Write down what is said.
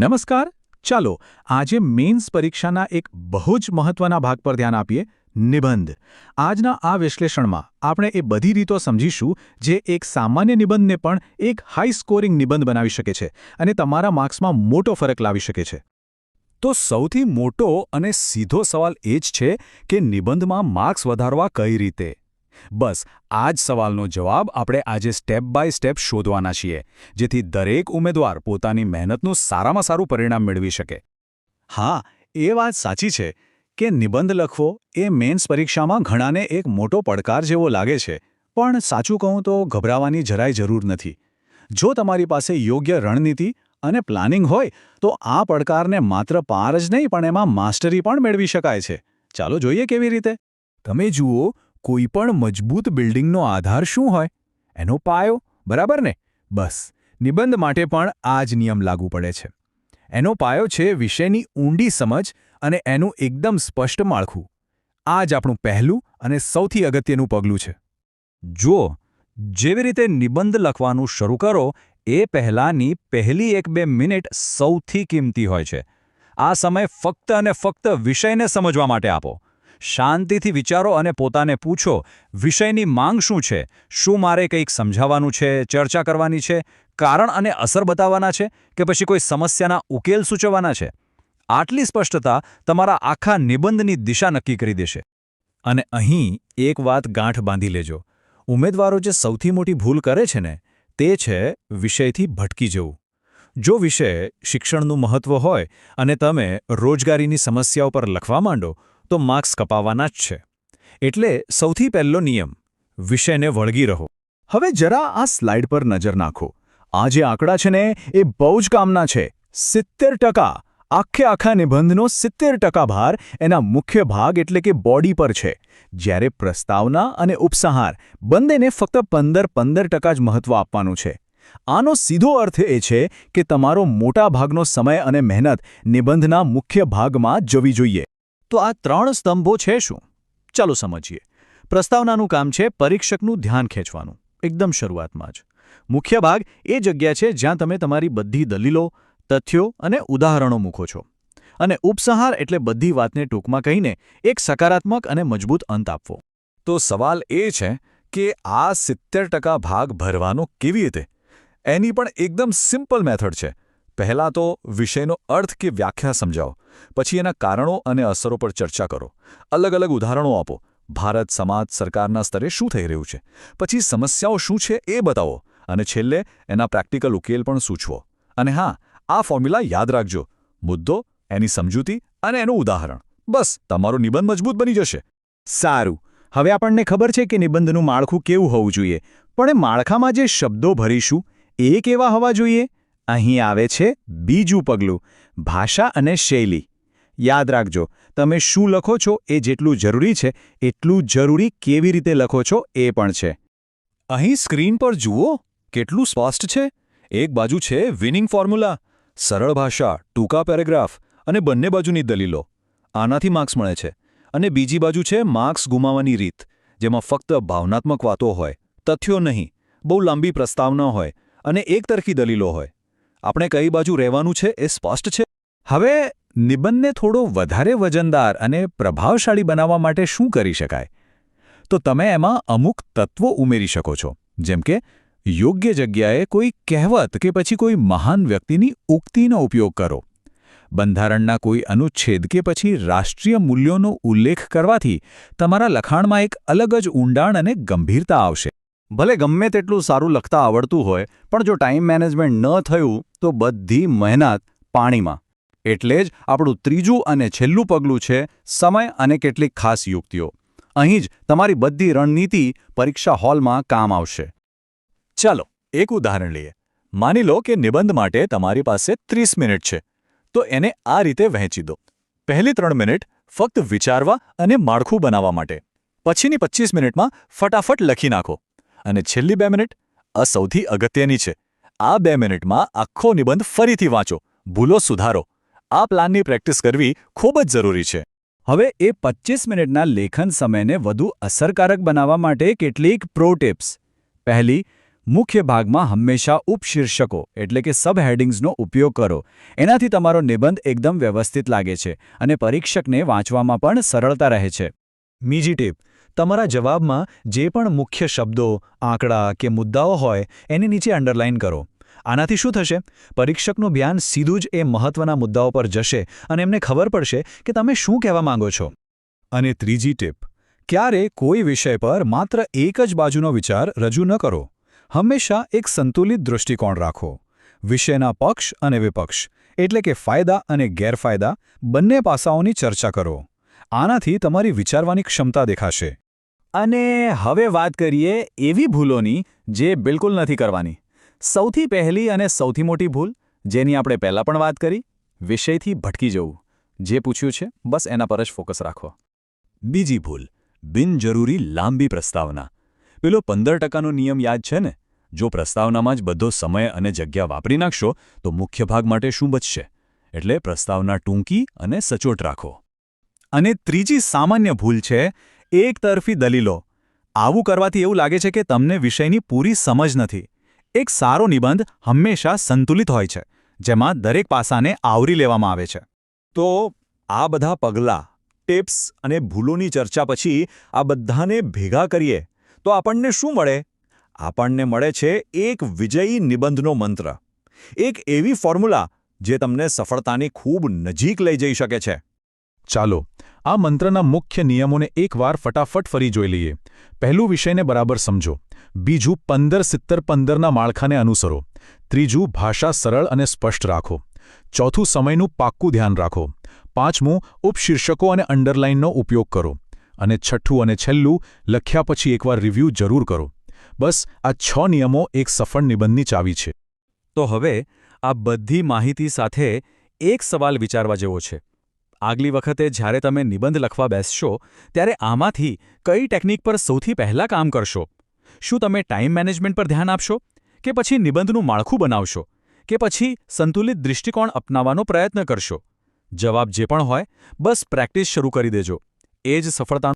નમસ્કાર. ચાલો આજે મેન્સ પરીક્ષાના એક બહુ જ મહત્વના ભાગ પર ધ્યાન આપીએ. નિબંધ. આજના આ વિશ્લેષણમાં આપણે એ બધી રીતો સમજીશું જે એક સામાન્ય નિબંધને પણ એક હાઈ સ્કોરિંગ નિબંધ બનાવી શકે છે અને તમારા માર્ક્સમાં મોટો ફરક લાવી શકે છે. તો સૌથી મોટો અને સીધો સવાલ એ જ છે કે નિબંધમાં માર્ક્સ વધારવા કઈ રીતે? બસ, આ જ સવાલનો જવાબ આપણે આજે સ્ટેપ બાય સ્ટેપ શોધવાના છીએ, જેથી દરેક ઉમેદવાર પોતાની મહેનતનું સારામાં સારું પરિણામ મેળવી શકે. હા, એ વાત સાચી છે કે નિબંધ લખવો એ મેન્સ પરીક્ષામાં ઘણાને એક મોટો પડકાર જેવો લાગે છે, પણ સાચું કહું તો ગભરાવાની જરાય જરૂર નથી. જો તમારી પાસે યોગ્ય રણનીતિ અને પ્લાનિંગ હોય, તો આ પડકારને માત્ર પાર જ નહીં પણ એમાં માસ્ટરી પણ મેળવી શકાય છે. ચાલો જોઈએ કેવી રીતે. તમે જુઓ કોઈપણ મજબૂત બિલ્ડિંગનો આધાર શું હોય? એનો પાયો, બરાબર ને? બસ, નિબંધ માટે પણ આ જ નિયમ લાગુ પડે છે. એનો પાયો છે વિષયની ઊંડી સમજ અને એનું એકદમ સ્પષ્ટ માળખું. આ જ આપણું પહેલું અને સૌથી અગત્યનું પગલું છે. જુઓ, જેવી રીતે નિબંધ લખવાનું શરૂ કરો, એ પહેલાંની પહેલી એક બે મિનિટ સૌથી કિંમતી હોય છે. આ સમય ફક્ત અને ફક્ત વિષયને સમજવા માટે આપો. શાંતિથી વિચારો અને પોતાને પૂછો, વિષયની માંગ શું છે? શું મારે કંઈક સમજાવવાનું છે, ચર્ચા કરવાની છે? કારણ અને અસર બતાવવાના છે કે પછી કોઈ સમસ્યાના ઉકેલ સૂચવવાના છે? આટલી સ્પષ્ટતા તમારા આખા નિબંધની દિશા નક્કી કરી દેશે. અને અહીં એક વાત ગાંઠ બાંધી લેજો. ઉમેદવારો જે સૌથી મોટી ભૂલ કરે છે ને, તે છે વિષયથી ભટકી જવું. જો વિષય શિક્ષણનું મહત્વ હોય અને તમે રોજગારીની સમસ્યાઓ પર લખવા માંડો તો માર્ક્સ કપાવવાના જ છે. એટલે સૌથી પહેલો નિયમ, વિષયને વળગી રહો. હવે જરા આ સ્લાઇડ પર નજર નાખો. આ જે આંકડા છે ને, એ બહુ જ કામના છે. સિત્તેર ટકા, આખે આખા નિબંધનો સિત્તેર ટકા ભાર એના મુખ્ય ભાગ એટલે કે બોડી પર છે. જ્યારે પ્રસ્તાવના અને ઉપસંહાર બંનેને ફક્ત પંદર પંદર ટકા જ મહત્વ આપવાનું છે. આનો સીધો અર્થ એ છે કે તમારો મોટા ભાગનો સમય અને મહેનત નિબંધના મુખ્ય ભાગમાં જવી જોઈએ. તો આ ત્રણ સ્તંભો છે શું? ચાલો સમજીએ. પ્રસ્તાવનાનું કામ છે પરીક્ષકનું ધ્યાન ખેંચવાનું. એકદમ શરૂઆતમાં જ. મુખ્ય ભાગ એ જગ્યા છે જ્યાં તમે તમારી બધી દલીલો, તથ્યો અને ઉદાહરણો મૂકો છો. અને ઉપસંહાર એટલે બધી વાતને ટૂંકમાં કહીને એક સકારાત્મક અને મજબૂત અંત આપવો. તો સવાલ એ છે કે આ સિત્તેર ભાગ ભરવાનો કેવી રીતે? એની પણ એકદમ સિમ્પલ મેથડ છે. પહેલાં તો વિષયનો અર્થ કે વ્યાખ્યા સમજાવો, પછી એના કારણો અને અસરો પર ચર્ચા કરો. અલગ અલગ ઉદાહરણો આપો. ભારત, સમાજ, સરકારના સ્તરે શું થઈ રહ્યું છે? પછી સમસ્યાઓ શું છે એ બતાવો અને છેલ્લે એના પ્રેક્ટિકલ ઉકેલ પણ સૂચવો. અને હા, આ ફોર્મ્યુલા યાદ રાખજો. મુદ્દો, એની સમજૂતી અને એનું ઉદાહરણ. બસ, તમારો નિબંધ મજબૂત બની જશે. સારું. હવે આપણને ખબર છે કે નિબંધનું માળખું કેવું હોવું જોઈએ. પણ એ માળખામાં જે શબ્દો ભરીશું, એ કેવા હોવા જોઈએ? અહીં આવે છે બીજું પગલું, ભાષા અને શૈલી. યાદ રાખજો, તમે શું લખો છો, એ જેટલું જરૂરી છે, એટલું જરૂરી કેવી રીતે લખો છો, એ પણ છે. અહીં સ્ક્રીન પર જુઓ, કેટલું સ્પષ્ટ છે. એક બાજુ છે વિનિંગ ફોર્મ્યુલા, સરળ ભાષા, ટૂંકા પેરેગ્રાફ અને બંને બાજુની દલીલો. આનાથી માર્ક્સ મળે છે. અને બીજી બાજુ છે માર્ક્સ ગુમાવવાની રીત, જેમાં ફક્ત ભાવનાત્મક વાતો હોય, તથ્યો નહીં, બહુ લાંબી પ્રસ્તાવના હોય અને એકતરફી દલીલો હોય. આપણે કઈ બાજુ રહેવાનું છે એ સ્પષ્ટ છે? હવે, નિબંધને થોડો વધારે વજનદાર અને પ્રભાવશાળી બનાવવા માટે શું કરી શકાય? તો તમે એમાં અમુક તત્વો ઉમેરી શકો છો, જેમ કે, યોગ્ય જગ્યાએ કોઈ કહેવત કે પછી કોઈ મહાન વ્યક્તિની ઉક્તિનો ઉપયોગ કરો. બંધારણના કોઈ અનુચ્છેદ કે પછી રાષ્ટ્રીય મૂલ્યોનો ઉલ્લેખ કરવાથી તમારા લખાણમાં એક અલગ જ ઊંડાણ અને ગંભીરતા આવશે. ભલે ગમે તેટલું સારું લખતા આવડતું હોય, પણ જો ટાઈમ મેનેજમેન્ટ ન થયું, તો બધી મહેનત પાણીમાં. એટલે જ આપણું ત્રીજું અને છેલ્લું પગલું છે સમય અને કેટલીક ખાસ યુક્તિઓ. અહીં જ તમારી બધી રણનીતિ પરીક્ષા હોલમાં કામ આવશે. ચાલો, એક ઉદાહરણ લઈએ. માની લો કે નિબંધ માટે તમારી પાસે ત્રીસ મિનિટ છે. તો એને આ રીતે વહેંચી દો. પહેલી ત્રણ મિનિટ ફક્ત વિચારવા અને માળખું બનાવવા માટે. પછીની પચીસ મિનિટમાં ફટાફટ લખી નાખો. અને છેલ્લી બે મિનિટ આ સૌથી અગત્યની છે. આ બે મિનિટમાં આખો નિબંધ ફરીથી વાંચો. ભૂલો સુધારો. આ પ્લાનની પ્રેક્ટિસ કરવી ખૂબ જ જરૂરી છે. હવે એ પચીસ મિનિટના લેખન સમયને વધુ અસરકારક બનાવવા માટે કેટલીક પ્રો ટિપ્સ પહેલી, મુખ્ય ભાગમાં હંમેશા ઉપશીર્ષકો, એટલે કે સબહેડિંગ્સનો ઉપયોગ કરો. એનાથી તમારો નિબંધ એકદમ વ્યવસ્થિત લાગે છે અને પરીક્ષકને વાંચવામાં પણ સરળતા રહે છે. બીજી ટીપ તમારા જવાબમાં જે પણ મુખ્ય શબ્દો, આંકડા કે મુદ્દાઓ હોય, એની નીચે અંડરલાઇન કરો. આનાથી શું થશે? પરીક્ષકનું ધ્યાન સીધું જ એ મહત્વના મુદ્દાઓ પર જશે અને એમને ખબર પડશે કે તમે શું કહેવા માંગો છો. અને ત્રીજી ટીપ. ક્યારે કોઈ વિષય પર માત્ર એક જ બાજુનો વિચાર રજૂ ન કરો. હંમેશા એક સંતુલિત દૃષ્ટિકોણ રાખો. વિષયના પક્ષ અને વિપક્ષ, એટલે કે ફાયદા અને ગેરફાયદા, બંને પાસાઓની ચર્ચા કરો. આનાથી તમારી વિચારવાની ક્ષમતા દેખાશે. અને હવે વાત કરીએ એવી ભૂલોની જે બિલકુલ નથી કરવાની. સૌથી પહેલી અને સૌથી મોટી ભૂલ, જેની આપણે પહેલાં પણ વાત કરી, વિષયથી ભટકી જવું. જે પૂછ્યું છે, બસ એના પર જ ફોકસ રાખો. બીજી ભૂલ, બિનજરૂરી લાંબી પ્રસ્તાવના. પેલો પંદર ટકાનો નિયમ યાદ છે ને? જો પ્રસ્તાવનામાં જ બધો સમય અને જગ્યા વાપરી નાખશો, તો મુખ્ય ભાગ માટે શું બચશે? એટલે પ્રસ્તાવના ટૂંકી અને સચોટ રાખો. અને ત્રીજી સામાન્ય ભૂલ છે એકતરફી દલીલો. આવું કરવાથી એવું લાગે છે કે તમને વિષયની પૂરી સમજ નથી. એક સારો નિબંધ હંમેશા સંતુલિત હોય છે, જેમાં દરેક પાસાને આવરી લેવામાં આવે છે. તો આ બધા પગલાં, ટિપ્સ અને ભૂલોની ચર્ચા પછી આ બધાને ભેગા કરીએ, તો આપણને શું મળે? આપણને મળે છે એક વિજયી નિબંધનો મંત્ર. એક એવી ફોર્મ્યુલા જે તમને સફળતાની ખૂબ નજીક લઈ જઈ શકે છે. ચાલો, આ મંત્રના મુખ્ય નિયમોને એકવાર ફટાફટ ફરી જોઈ લઈએ. પહેલું વિષયને બરાબર સમજો. બીજું પંદર સિત્તર પંદરના માળખાને અનુસરો. ત્રીજું ભાષા સરળ અને સ્પષ્ટ રાખો. ચોથું સમયનું પાક્કું ધ્યાન રાખો. પાંચમું ઉપશીર્ષકો અને અંડરલાઇનનો ઉપયોગ કરો. અને છઠ્ઠું અને છેલ્લું લખ્યા પછી એકવાર રિવ્યૂ જરૂર કરો. બસ, આ છ નિયમો એક સફળ નિબંધની ચાવી છે. તો હવે આ બધી માહિતી સાથે એક સવાલ વિચારવા જેવો છે. આગલી વખતે જ્યારે તમે નિબંધ લખવા બેસશો, ત્યારે આમાંથી કઈ ટેકનિક પર સૌથી પહેલાં કામ કરશો? શું તમે ટાઈમ મેનેજમેન્ટ પર ધ્યાન આપશો? કે પછી નિબંધનું માળખું બનાવશો? કે પછી સંતુલિત દૃષ્ટિકોણ અપનાવવાનો પ્રયત્ન કરશો? જવાબ જે પણ હોય, બસ પ્રેક્ટિસ શરૂ કરી દેજો. એ જ સફળતા